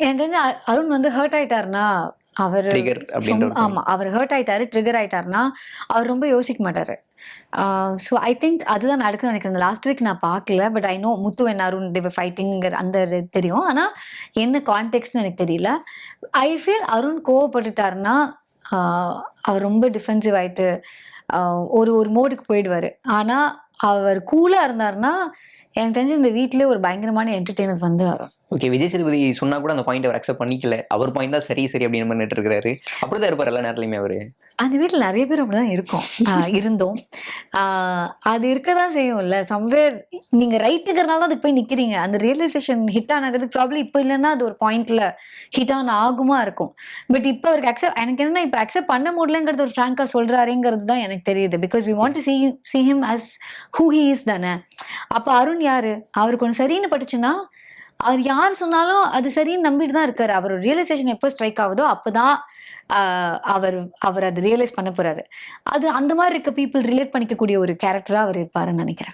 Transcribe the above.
எனக்கு தெரிஞ்சு அருண் வந்து ஹர்ட் ஆயிட்டாருன்னா அவர் ஆமா அவர் ஹர்ட் ஆயிட்டாரு ட்ரிகர் ஆயிட்டாருன்னா அவர் ரொம்ப யோசிக்க மாட்டாரு. ஸோ ஐ திங்க் அதுதான் நடக்குது நினைக்கிறேன். லாஸ்ட் வீக் நான் பார்க்கல but I know Muthu and Arun ஃபைட்டிங்கிற அந்த தெரியும். ஆனால் என்ன கான்டெக்ட்னு எனக்கு தெரியல. ஐ ஃபீல் அருண் கோவப்பட்டுட்டாருன்னா அவர் ரொம்ப டிஃபென்சிவ் ஆயிட்டு ஒரு ஒரு மோடுக்கு போயிடுவார். ஆனால் அவர் கூலாக இருந்தாருன்னா எனக்கு தெரிஞ்சு இந்த வீட்டிலே ஒரு பயங்கரமான என்டர்டெய்னர் வந்து வரும். ஓகே விஜய் சேதுபதி சொன்னா கூட அந்த பாயிண்ட் அவர் அக்செப்ட் பண்ணிக்கல. அவர் பாயிண்ட் தான் சரி சரி அப்படின்னு பண்ணிட்டு இருக்காரு. அப்படிதான் இருப்பார் எல்லா நேரத்துலயுமே அவரு. அந்த வீட்டில் நிறைய பேர் அப்படிதான் இருக்கும். இருந்தோம். அது இருக்க தான் செய்யும்ல சம்வேர் நீங்கள் ரைட்டுங்கிறனால தான் அதுக்கு போய் நிற்கிறீங்க அந்த ரியலைசேஷன் ஹிட் ஆனதுக்கு ப்ராப்ளம் இப்போ இல்லைன்னா அது ஒரு பாயிண்ட்ல ஹிட் ஆன் ஆகுமா இருக்கும். பட் இப்போ அவருக்கு அக்செப்ட் எனக்கு என்னன்னா இப்போ அக்செப்ட் பண்ண முடியலங்கிறது ஒரு ஃப்ராங்காக சொல்கிறாருங்கிறது தான் எனக்கு தெரியுது. Because we want to see see him as who he is தானே. அப்போ அருண் யாரு? அவருக்கு ஒன்று சரின்னு பட்டுச்சுன்னா அவர் யார் சொன்னாலும் அது சரின்னு நம்பிட்டு தான் இருக்காரு. அவர் ரியலைசேஷன் எப்போ ஸ்ட்ரைக் ஆகுதோ அப்போதான் அவர் அவர் அதை ரியலைஸ் பண்ண போறாரு. அது அந்த மாதிரி இருக்க பீப்புள் ரிலேட் பண்ணிக்கக்கூடிய ஒரு கேரக்டராக அவர் இருப்பாருன்னு நினைக்கிறேன்.